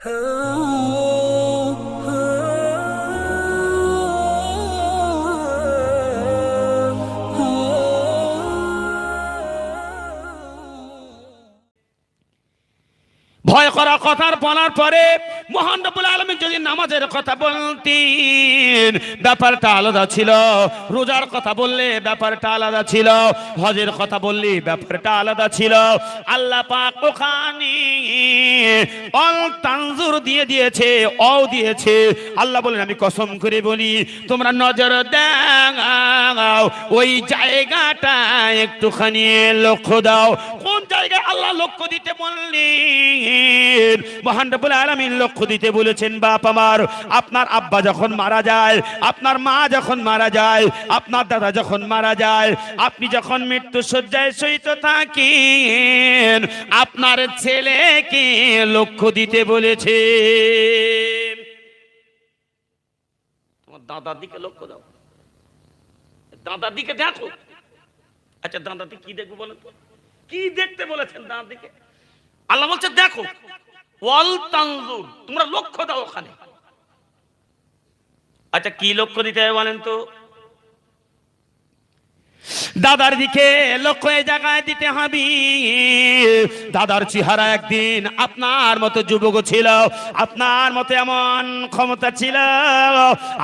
ভয় করা কথার বলার পরে মহান রব্বুল আলমী যদি নামাজের কথা বলতেন, ব্যাপারটা আলাদা ছিল। রোজার কথা বললে ব্যাপারটা আলাদা ছিল। হজের কথা বললে ব্যাপারটা আলাদা ছিল। আল্লাহ পাক ওখানে অল তানজুর দিয়ে দিয়েছে অ দিয়েছে। আল্লাহ বলেন, আমি কসম করে বলি, তোমরা নজর দাও ওই জায়গাটা একটুখানি লক্ষ্য দাও। জায়গায় আল্লাহ লক্ষ্য দিতে বললেন। মহান রব্বুল আলামিন লক্ষ্য দিতে বলেছেন, বাপ আমার, আপনার আব্বা যখন মারা যায়, আপনার মা যখন মারা যায়, আপনার দাদা যখন মারা যায়, আপনি যখন মৃত্যু শয্যায় সহিত থাকেন, আপনার ছেলেকে লক্ষ্য দিতে বলেছে তোমার দাদার দিকে লক্ষ্য দাও। দাদার দিকে দেখো। আচ্ছা দাদাতে কি দেখব বলেন তো? কি দেখতে বলেছেন ডান দিকে? আল্লাহ বলছে, দেখো, ওয়াল তোমরা লক্ষ্য দাও ওখানে। আচ্ছা কি লক্ষ্য দিতে হবে বলেন তো? দাদার দিকে লক্ষ্য জায়গায় দিতে হবে। দাদার চেহারা একদিন আপনার মতো যুবক ছিল, আপনার মতো এমন ক্ষমতা ছিল,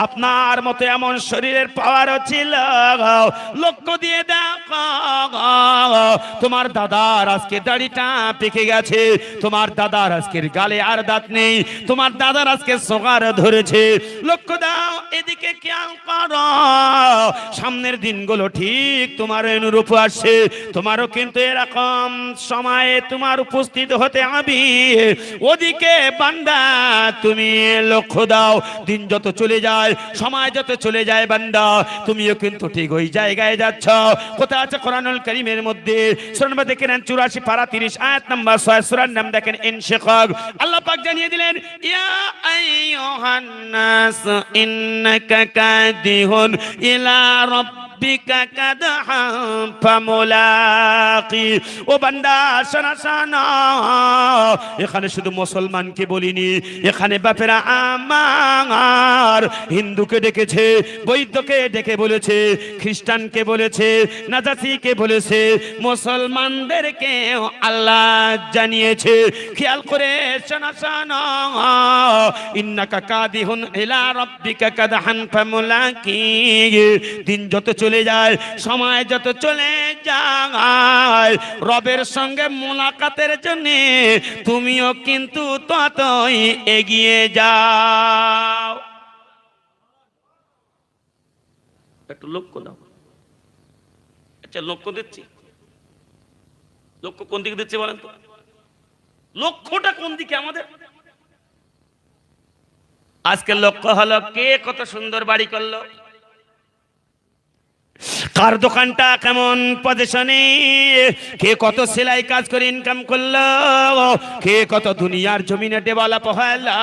আপনার মতো এমন শরীরের পাওয়ারও ছিল। লক্ষ্য দিয়ে দেখো, তোমার দাদার আজকে দাড়িটা পেকে গেছে, তোমার দাদার আজকের গালে আর দাঁত নেই, তোমার দাদার আজকে সোগার ধরেছে। লক্ষ্য দাও, এদিকে খেয়াল করো, সামনের দিনগুলো ঠিক তোমার অনুরূপ আসছে তোমারও কিন্তু এরকম সময়ে তোমার উপস্থিত হতে হবে ওদিকে বান্দা, তুমি লক্ষ্য দাও, দিন যত চলে যায়, সময় যত চলে যায় বান্দা, তুমিও কিন্তু ঠিক ওই জায়গায় যাচ্ছ। কোথায় আছে কোরআনুল করিমের মধ্যে? সুরানবা দেখেন চুরাশি পারা তিরিশ, আয়াত নাম্বার ছয় সুরার নাম দেখেন, ইনশিকাক। আল্লাহ পাক জানিয়ে দিলেন, ইয়া ইন্নাকা কাদিহুন ইলা রাব্ব রাব্বিকা কাদহান ফামুলাকি ও বান্দা শোনা শোনা। এখানে শুধু মুসলমানকে বলিনি এখানে বাপেরা আমার হিন্দুকে ডেকেছে, বৈদ্যকে ডেকে বলেছে, খ্রিস্টানকে বলেছে নাজাসিকে বলেছে, মুসলমানদেরকে আল্লাহ জানিয়েছে। খেয়াল করে শোনা শোনা। ইন্নাকা দিন যত চলে যায়, সময় যত চলে যায়, রবের সঙ্গে মোলাকাতের জন্য তুমিও কিন্তু ততই এগিয়ে যাও। একটু লক্ষ্য দাও। আচ্ছা লক্ষ্য দিচ্ছি। লক্ষ্য কোন দিকে দিচ্ছি বলেন তো? লক্ষ্যটা কোন দিকে আমাদের? আজকে লক্ষ্য হলো কে কত সুন্দর বাড়ি করল? কার দোকানটা কেমন পজিশনে কে কত সেলাই কাজ করে ইনকাম করল? কে কত দুনিয়ার জমিনে ডেভেলপ হলো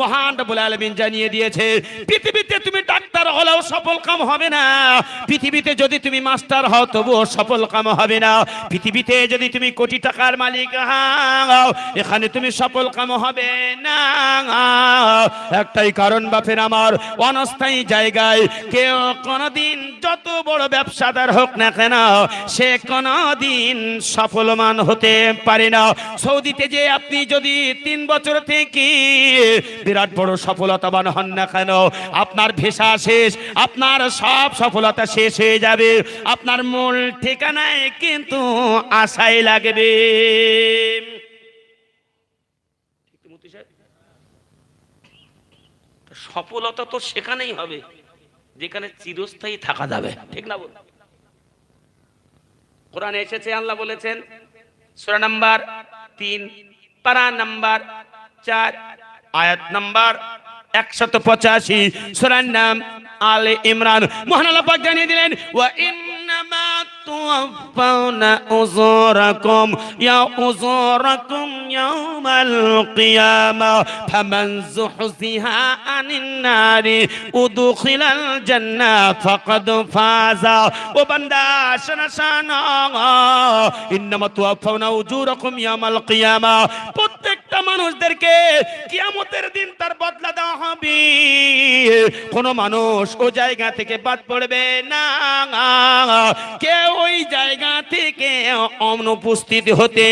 মহান রব্বুল আলামিন জানিয়ে দিয়েছে, পৃথিবীতে তুমি ডাক্তার হলেও সফল কাম হবে না। পৃথিবীতে যদি তুমি মাস্টার হও, তবুও সফল কাম হবে না। পৃথিবীতে যদি তুমি কোটি টাকার মালিক হও, এখানে তুমি সফল কাম হবে না। একটাই কারণ বাপের আমার, অনস্থায়ী জায়গায় কেউ কোনোদিন যত বড় ব্যবসাদার হোক না কেন, সে কোনোদিন সফলমান হতে পারে না। সৌদিতে যে আপনি যদি তিন বছর থেকে বিরাট বড় সফলতাবান হন না কেন, আপনার ভিসা শেষ, আপনার সব সফলতা শেষ হয়ে যাবে, আপনার মূল ঠিকানায় কিন্তু আশাই লাগবে। সফলতা তো সেখানেই হবে। যেখানে চিরস্থায়ী থাকা যাবে। ঠিক না বল কোরআনে এসেছে, আল্লাহ বলেছেন, সুরা নাম্বার তিন, পারা নাম্বার চার, আয়াত নাম্বার একশত পঁচাশি, সুরার নাম আলে ইমরান। মহানাল্লাহ জানিয়ে দিলেন ইন্নামা তুওয়াফাউনা উজুরাকুম ইয়া উজুরাকুম ইয়াউমাল কিয়ামা ফামান যুহজিহা আনিন নারি উদখিলাল জান্নাহ ফাকাদ ফাজা ও বান্দা শোনা শোনা ইন্নামা তুওয়াফাউনা উজুরাকুম ইয়াউমাল কিয়ামা প্রত্যেক প্রত্যেকটা মানুষদেরকে কিয়ামতের দিন তার বদলা দেওয়া হবে। কোন মানুষ ও জায়গা থেকে বাদ পড়বে না। কেউ ওই জায়গা থেকে অনুপস্থিত হতে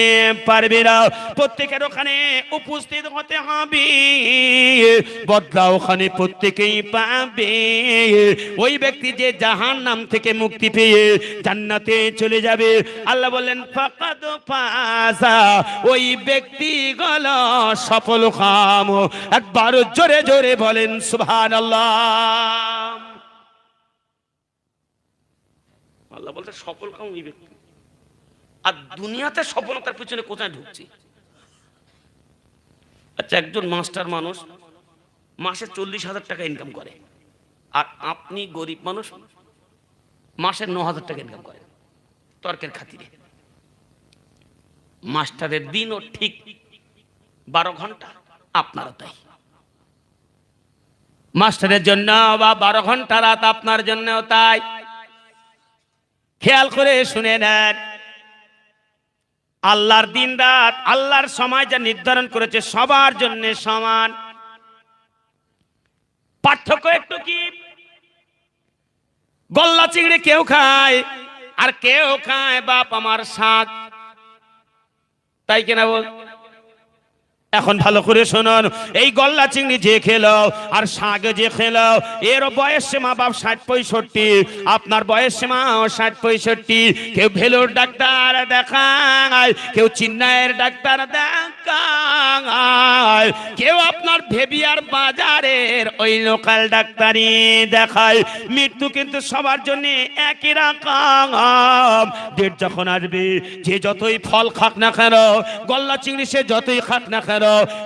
পারবে না। প্রত্যেকের ওখানে উপস্থিত হতে হবে। বদলা ওখানে প্রত্যেকেই পাবে। ওই ব্যক্তি যে জাহান নাম থেকে মুক্তি পেয়ে জান্নাতে চলে যাবে। আল্লাহ বললেন, ফাকাদ ফাজা। ওই ব্যক্তি গল সফল কাম একবার জোরে জোরে বলেন, সুবহানাল্লাহ। আল্লাহ বলতে সফল কাম ওই ব্যক্তি। আর দুনিয়াতে সফলতার পিছনে কোথায় ঢুকছি? আচ্ছা একজন মাস্টার মানুষ মাসে চল্লিশ হাজার টাকা ইনকাম করে। আর আপনি গরিব মানুষ মাসে ন হাজার টাকা ইনকাম করেন। তর্কের খাতিরে। মাস্টারের দিনও ঠিক বারো ঘণ্টা, আপনারও তাই। মাস্টারের জন্য বা বারো ঘণ্টা রাত আপনার জন্যও তাই। খেয়াল করে শুনে নেন, আল্লাহর দিন রাত, আল্লাহর সময় যা নির্ধারণ করেছে সবার জন্য সমান। পার্থক্য একটু কি? গল্লা চিংড়ি কেউ খায়, আর কেউ খায় বাপ আমার শাক। তাই কিনা বল এখন ভালো করে শুনুন। এই গল্লা চিংড়ি যে খেলো আর শাক যে খেলো, এর বয়স সীমা বাপ ষাট পঁয়ষট্টি, আপনার বয়স সীমা ষাট পঁয়ষট্টি। কেউ ভেলোর ডাক্তার দেখায়, কেউ চিন্নাইয়ের ডাক্তার দেখায়। কেউ আপনার ভেবিয়ার বাজারের ওই লোকাল ডাক্তারি দেখায়। মৃত্যু কিন্তু সবার জন্য একই রকম। ডেট যখন আসবে, যে যতই ফল খাক না কেন, গল্লা চিংড়ি সে যতই খাক না কেন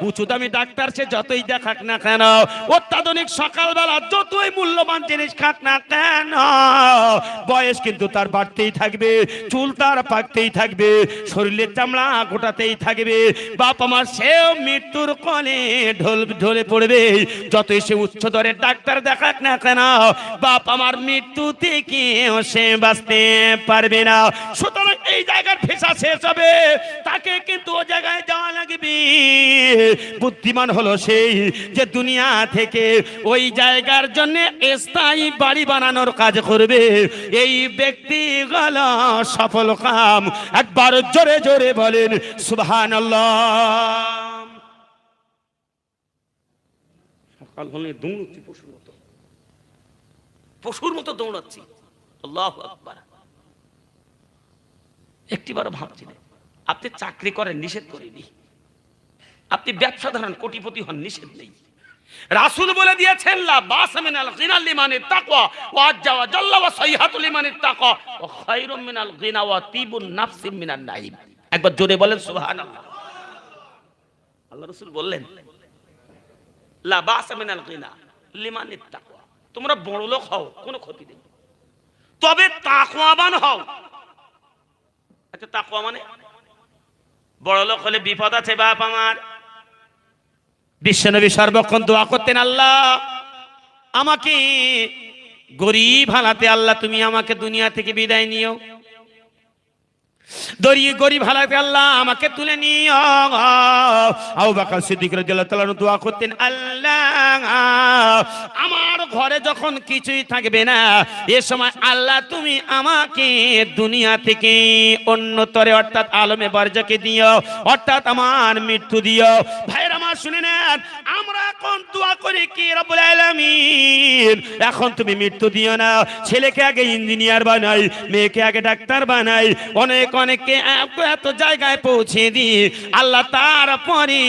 উঁচু দামি ডাক্তার সে যতই দেখাক না কেন? অত্যাধুনিক সকালবেলা যতই মূল্যবান জিনিস খাক না কেন? বয়স কিন্তু তার বাড়তেই থাকবে, চুল তার পাকতেই থাকবে, শরীরের চামড়া গোটাতেই থাকবে। বাপ আমার সেও মৃত্যুর কলে ঢোল, ঢলে পড়বে। যতই সে উচ্চ দরের ডাক্তার দেখাক না কেন, বাপ আমার মৃত্যু থেকে সে বাঁচতে পারবে না। সুতরাং এই জায়গার ফেসা শেষ হবে। তাকে কিন্তু ও জায়গায় যাওয়া লাগবে। বুদ্ধিমান হলো সেই যে দুনিয়া থেকে ওই জায়গার জন্য স্থায়ী বাড়ি বানানোর কাজ করবে। এই ব্যক্তি গল সফল কাম। একবার জোরে জোরে বলেন সুবহান সকাল হলে ভাবছিলেন আপনি চাকরি করেন, নিষেধ করিনি আপনি ব্যবসা ধরেন কোটিপতি হন, নিষেধ নেই। রাসূল বলে দিয়েছেন, লা বাস মিনাল গিনাল লিমানিত তাকওয়া, ওয়া আজ্জা জাল্লা ওয়া সাইহাতুল লিমানিত তাকওয়া, ওয়া খায়রুম মিনাল গিনা ওয়া তিবুন নাফসি মিনান নাইম একবার জোরে বলেন, সুবহানাল্লাহ। আল্লাহ রাসূল বললেন, লা বাস মিনাল গিনা লিমানিত তাকওয়া, তোমরা বড় লোক হও, কোনো ক্ষতি নেই। তবে তাকওয়াবান হও। আচ্ছা তাকওয়া মানে? বড় লোক হলে বিপদ আছে, বাপ আমার। বিশ্বনবী সর্বক্ষণ দোয়া করতেন, আল্লাহ, আমাকে গরিব হালাতে আল্লাহ তুমি আমাকে দুনিয়া থেকে বিদায় নিও। দরি গরিব হালাতে আল্লাহ আমাকে তুলে নিও। আবু বকর সিদ্দিক দোয়া করতেন, আল্লাহ, আমার ঘরে যখন কিছুই থাকবে না, এ সময় আল্লাহ তুমি আমাকে দুনিয়া থেকে অন্যতরে অর্থাৎ আলমে বর্জকে দিও, অর্থাৎ আমার মৃত্যু দিও। আমার শুনে নেন। এখন দোয়া করে কি রব্বুল আলামিন? এখন তুমি মৃত্যু দিও না। ছেলেকে আগে ইঞ্জিনিয়ার বানাই, মেয়েকে আগে ডাক্তার বানাই। অনেক অনেককে এত জায়গায় পৌঁছে দিই। আল্লাহ তারপরে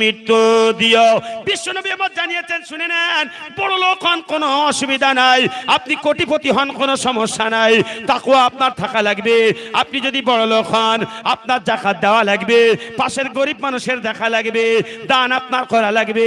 মৃত্যু দিও। বিশ্বনবী আমার জানিয়েছেন, শুনে নেন, বড় লোক হন, কোনো অসুবিধা নাই। আপনি কোটিপতি হন, কোনো সমস্যা নাই। তাকুয়া আপনার থাকা লাগবে। আপনি যদি বড় লোক হন, আপনার জাকাত দেওয়া লাগবে। পাশের গরিব মানুষের দেখা লাগবে। দান আপনার করা লাগবে।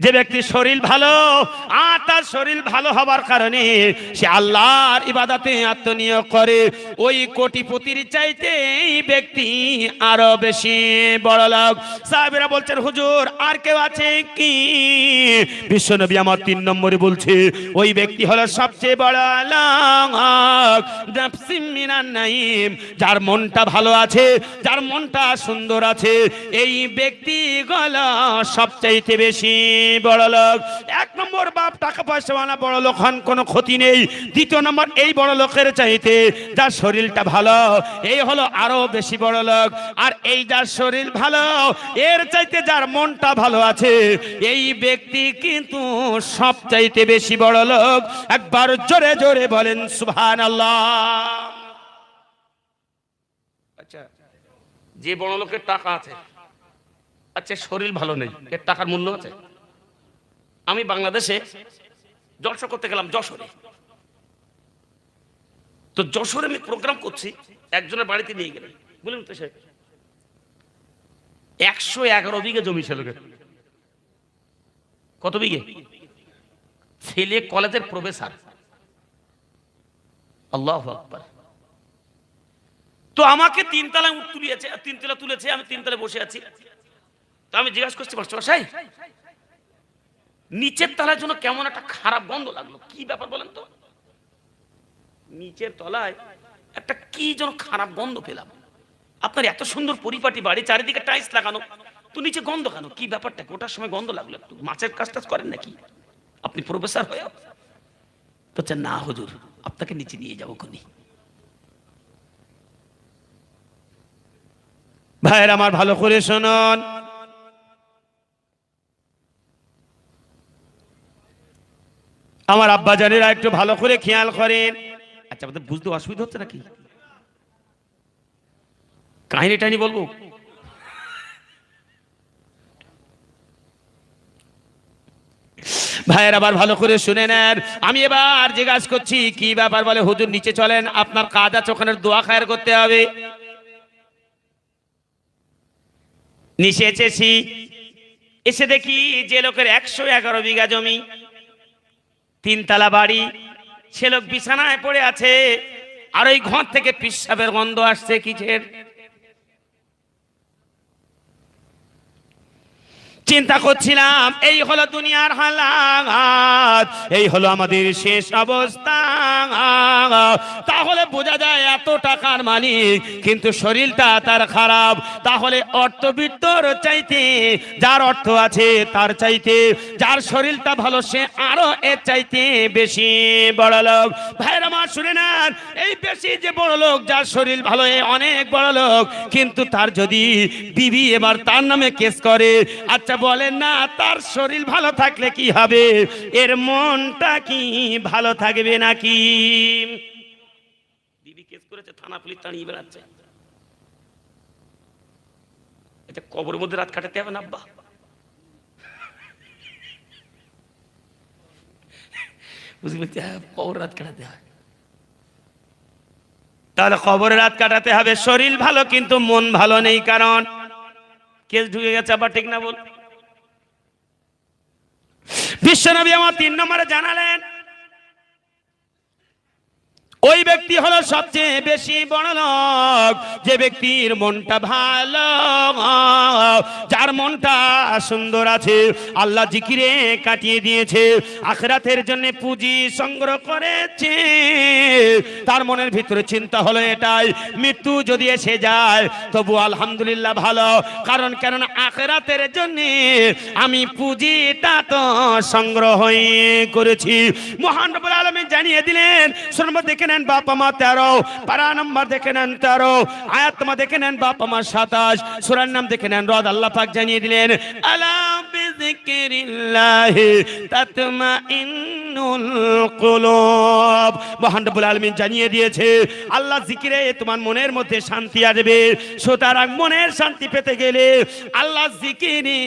যে ব্যক্তির শরীর ভালো, আর তার শরীর ভালো হবার কারণে সে আল্লাহর ইবাদাতে আত্মনিয়োগ করে। ওই কোটিপতির চাইতে এই ব্যক্তি আরও বেশি বড় লোক। সাহেবেরা বলছেন, হুজুর, আর কেউ আছে কি? বিশ্বনবী আমার তিন নম্বরে বলছে, ওই ব্যক্তি হলো সবচেয়ে বড় লোক নাইম যার মনটা ভালো আছে, যার মনটা সুন্দর আছে, এই ব্যক্তি গলা সবচাইতে বেশি বড় লোক এক নম্বর বাপ টাকা পয়সাওয়ালা বড় লোক হন, কোনো ক্ষতি নেই। দ্বিতীয় নম্বর, এই বড় লোকের চাইতে যার শরীরটা ভালো, এই হলো আরও বেশি বড় লোক আর এই যার শরীর ভালো, এর চাইতে যার মনটা ভালো আছে, এই ব্যক্তি কিন্তু সবচাইতে বেশি বড় লোক একবার জোরে জোরে বলেন সুবহান আল্লাহ আচ্ছা যে বড় লোকের টাকা আছে আচ্ছা শরীর ভালো নেই, এর টাকার মূল্য আছে? আমি বাংলাদেশে জলসা করতে গেলাম যশোরে। তো যশোরে আমি প্রোগ্রাম করছি, একজনের বাড়িতে নিয়ে গেলেন। বললেন তো সে একশো এগারো বিঘে জমি ছিল কত বিঘে? ছেলে কলেজের প্রফেসর। আল্লাহ আকবার। তো আমাকে তিনতলা তুলিয়েছে, তিনতলা তুলেছে, আমি তিনতলা বসে আছি। তো আমি জিজ্ঞাসা করছি মাস্টার নিচের তলার জন্য কেমন একটা খারাপ গন্ধ লাগল। কি ব্যাপার বলেন তো? নিচের তলায় একটা কি যেন খারাপ গন্ধ পেলাম। আপনার এত সুন্দর পরিপাটি বাড়ি চারিদিকে টাইলস লাগানো। তো নিচে গন্ধ কেন? কি ব্যাপারটা? ওটার সময় গন্ধ লাগল একটু। মাছের কাজ টাজ করেন নাকি? আপনি প্রফেসর হয়ে তো হচ্ছে, না হুজুর আপনাকে নিচে নিয়ে যাব খুনি। ভাইয়ের আমার ভালো করে শুনুন। আমার আব্বা জানেরা একটু ভালো করে খেয়াল করেন। আচ্ছা আমাদের বুঝতে অসুবিধা হচ্ছে নাকি? কাহিনী টাহিনী বলব? ভাইয়ের আবার ভালো করে শুনে নেন। আমি এবার জিজ্ঞাসা করছি, কি ব্যাপার বলে? হুজুর নিচে চলেন, আপনার কাজ আছে দোয়া খায়ের করতে হবে। নিচে এসেছি। এসে দেখি যে লোকের একশো এগারো বিঘা জমি। তিনতলা বাড়ি। সে লোক বিছানায় পড়ে আছে, আর ওই ঘর থেকে পিসাবের গন্ধ আসছে কিছের চিন্তা করছিলাম, এই হলো দুনিয়ার হালাত এই হলো আমাদের শেষ অবস্থা। তাহলে বোঝা যায় এত টাকার মালিক, কিন্তু শরীরটা তার খারাপ। তাহলে অর্থবিত্তর চাইতে যার অর্থ আছে তার চাইতে, যার শরীরটা ভালো সে আরও এর চাইতে বেশি বড় লোক। ভাইয়ের আমার শুনে নেন, এই বেশি যে বড় লোক, যার শরীর ভালো, এ অনেক বড় লোক, কিন্তু তার যদি বিবি এবার তার নামে কেস করে আচ্ছা বলেন না, তার শরীর ভালো থাকলে কি হবে? এর মনটা কি ভালো থাকবে নাকি? বিবি কেস করেছে থানা পুলিশ তাড়িয়ে বেড়াচ্ছে। এটা কবরের মধ্যে রাত কাটাতে হবে না আব্বা? বুঝলি কবর রাত কাটাতে হয়। তাহলে কবরে রাত কাটাতে হবে শরীর ভালো কিন্তু মন ভালো নেই কারণ কেস ঢুকে গেছে আবার ঠিক না বল। বিশ্বনবী আমার তিন নম্বরে জানালেন ওই ব্যক্তি হলো সবচেয়ে বেশি বড় লোক। যে ব্যক্তির মনটা ভালো, যার মনটা সুন্দর আছে, আল্লাহ জিকিরে কাটিয়ে দিয়েছে, আখরাতের জন্য পুঁজি সংগ্রহ করেছে। তার মনের ভিতরে চিন্তা হলো এটাই, মৃত্যু যদি এসে যায়, তবু আলহামদুলিল্লাহ ভালো। কারণ কেননা আখরাতের জন্য আমি পুঁজিটা তো সংগ্রহ করেছি। মহান আলামিন জানিয়ে দিলেন শুনব দেখে নেন বাপ মা তেরো পারা নম্বর দেখে নেন তেরো, আয়াত মা দেখে নেন বাপ মা সাতাশ, সুরার নাম দেখে নেন রদ, আল্লাহ পাক জানিয়ে দিলেন, আলা বিযিকরিল্লাহি তাতমাইন্নুল কুলুব। মহান রব্বুল আলামিন জানিয়ে দিয়েছে, আল্লাহ জিকিরে তোমার মনের মধ্যে শান্তি আসবে। সুতরাং মনের শান্তি পেতে গেলে আল্লাহ জিকিরে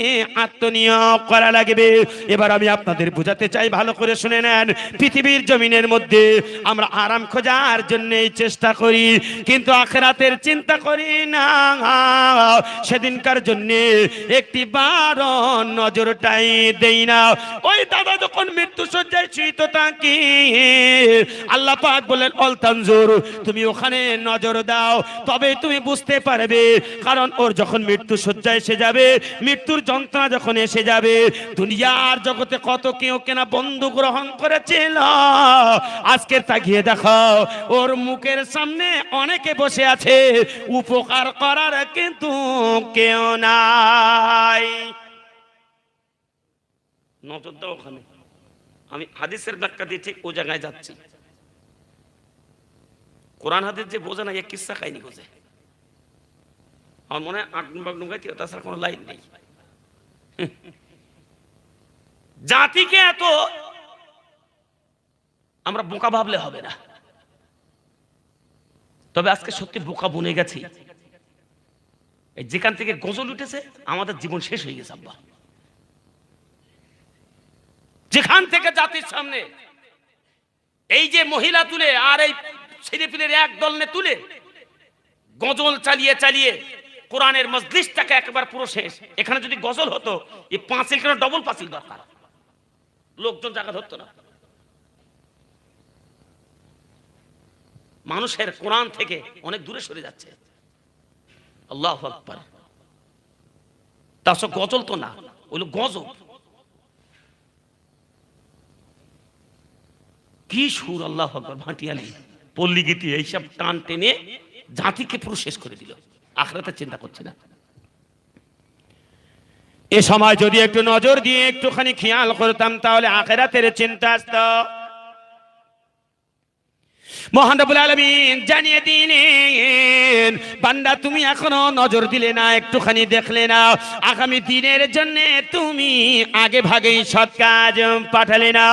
আত্মনিয়োগ করা লাগবে। এবার আমি আপনাদের বোঝাতে চাই, ভালো করে শুনে নেন, পৃথিবীর জমিনের মধ্যে আমরা আরাম খোঁজার জন্য চেষ্টা করি, কিন্তু আখেরাতের চিন্তা করি না। সেদিনকার জন্য একটি বারো নজরটাই দেই না। ওই দাদা যখন মৃত্যু সজ্জায় শুইত থাকি, আল্লাহ পাক বলেন, অলতানজুর, তুমি ওখানে নজর দাও। তবে তুমি বুঝতে পারবে, কারণ ওর যখন মৃত্যু সজ্জায় এসে যাবে, মৃত্যুর যন্ত্রণা যখন এসে যাবে, দুনিয়ার জগতে কত কেউ কেনা বন্ধু গ্রহণ করেছিল। আজকে তাকিয়ে দেখো ওর মুখের সামনে অনেকে বসে আছে। উপকার করার কিন্তু কেউ নাই। নজর দাও ওখানে। আমি হাদিসের ব্যাখ্যা দিয়ে ও জায়গায় যাচ্ছি। কোরআন হাদিস যে বোঝে না কিসা কাহিনী বোঝে? আমার মনে হয় আট নম্বর নুঙ্গাই তাছাড়া কোনো লাইন নেই। জাতিকে এত আমরা বোকা ভাবলে হবে না। তবে আজকে সত্যি বোকা বনে গেছি। যেখান থেকে গজল উঠেছে, আমাদের জীবন শেষ হয়ে গেছে, আব্বা। যেখান থেকে জাতির সামনে এই যে মহিলা তুলে আর এই ছেলেপিলের এক দল নে তুলে গজল চালিয়ে চালিয়ে কোরআনের মজলিসটাকে একবার পুরো শেষ। এখানে যদি গজল হতো, এই পাঁচিল কেন ডবল পাঁচিল দরকার। লোকজন জায়গা ধরতো না। মানুষের কোরআন থেকে অনেক দূরে সরে যাচ্ছে। আল্লাহ আকবার। তার সব গজল তো না ওইগুলো গজল কি সুর আল্লাহ আকবার, ভাটিয়ালি। পল্লী গীতি এইসব টান টেনে জাতিকে পুরো শেষ করে দিল। আখরাতে চিন্তা করছে না। এ সময় যদি একটু নজর দিয়ে একটুখানি খেয়াল করতাম, তাহলে আখেরাতের চিন্তা আসতো। রব্বুল জানিয়ে দিলেন, বান্দা তুমি এখনও নজর দিলে না, একটুখানি দেখলে না। আগামী দিনের জন্য তুমি আগে ভাগেই পাঠালে না।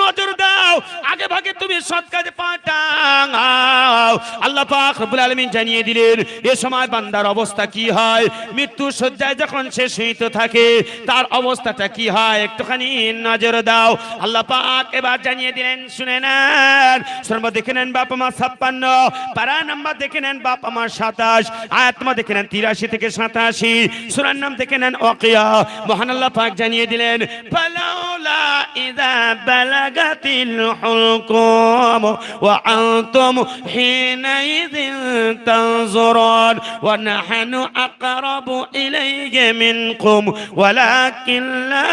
নজর দাও, আগে ভাগে তুমি আলামিন জানিয়ে দিলেন, এ সময় বান্দার অবস্থা কি হয়? মৃত্যু শয্যায় যখন সে শুইতে থাকে, তার অবস্থাটা কি হয়? একটুখানি নজর দাও। আল্লাহ পাক এবার জানিয়ে দিলেন, শুনে নেন দেখে নেন বাপ আমার ছাপ্পান্ন। পারা নাম্বার দেখে নেন বাপ আমার সাতাশ। আয়াতমা দেখে নেন তিরাশি থেকে সাতাশি। সুরার নাম দেখে নেন অকিয়া। মহান আল্লাহ পাক জানিয়ে দিলেন, ফালাউলা ইদা বালাগাতিল হুলকুম ওয়া আনতুম হিনাইযিন তানজুরুন ওয়া নাহনু আকরাবু ইলাইহি মিনকুম ওয়ালাকিন লা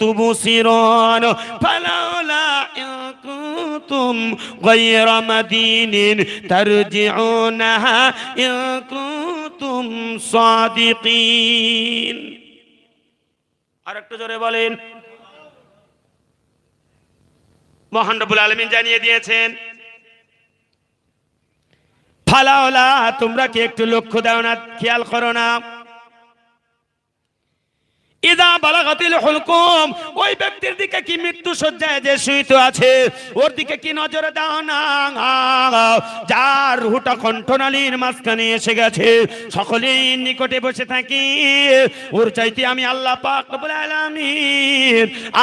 তুবসিরুন। ফালাউলা ইন كنتم غير مدين ترجعونها إن كنتم صادقين আরেকটু জোরে বলেন মহান রব্বুল আলামিন জানিয়ে দিয়েছেন ফালাওলা তোমরা কি একটু লক্ষ্য দাও না খেয়াল করো না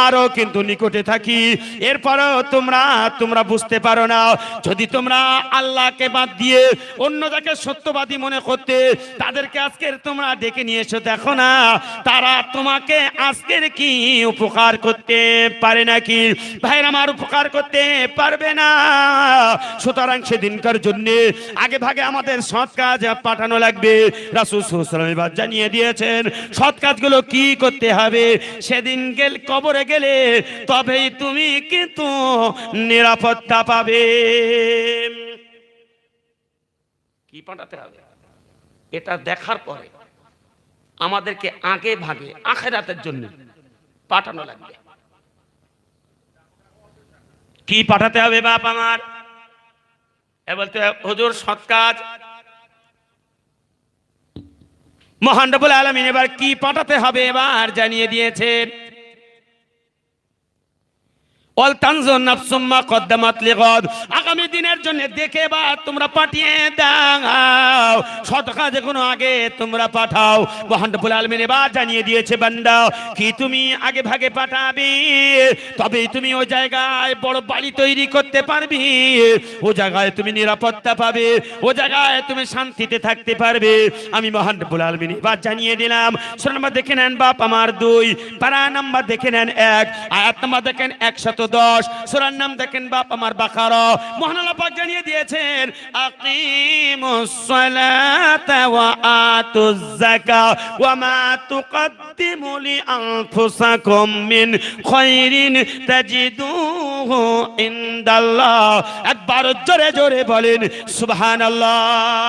আরও কিন্তু নিকটে থাকি। এরপরও তোমরা তোমরা বুঝতে পারো না, যদি তোমরা আল্লাহকে বাদ দিয়ে অন্য যাকে সত্যবাদী মনে করতে, তাদেরকে আজকের তোমরা ডেকে নিয়ে এসো, দেখো না, তারা তোমাকে আজকের কি উপকার করতে পারে নাকি? ভাইয়ের, আমার উপকার করতে পারবে না। সুতরাং সেদিনকার জন্য আগে ভাগে আমাদের সৎ কাজ পাঠানো লাগবে। জানিয়ে দিয়েছেন, সৎ কাজগুলো কি করতে হবে? সেদিন গেল কবরে গেলে তবেই তুমি কিন্তু নিরাপত্তা পাবে। কি পাঠাতে হবে? এটা দেখার পরে আমাদেরকে আগে ভাগে, আখেরাতের জন্য পাঠানো লাগবে। কি পাঠাতে হবে বাপ আমার? বলতে হজুর সৎ কাজ। মহান রবুল আলমিন এবার কি পাঠাতে হবে এবার জানিয়ে দিয়েছেন। আগামী দিনের জন্য দেখে বা তোমরা পাঠিয়ে দাও। সদকা যে কোনো আগে তোমরা পাঠাও। মহান রব্বুল আলামিন এবার জানিয়ে দিয়েছে কি তুমি আগে ভাগে পাঠাবে? তুমি ওই জায়গায় বড় বাড়ি তৈরি করতে পারবে। ও জায়গায় তুমি নিরাপত্তা পাবে। ও জায়গায় তুমি শান্তিতে থাকতে পারবে। আমি মহান রব্বুল আলামিন এবার জানিয়ে দিলাম দেখে নেন বাপ আমার দুই পারা নাম্বার দেখে নেন এক, আয়াত নাম্বার দেখেন একশত দশ সুরার নাম দেখেন, বাপ আমার বাকারা। মহান আল্লাহ পাক জানিয়ে দিয়েছেন একবার জোরে জোরে বলেন, সুবহানাল্লাহ।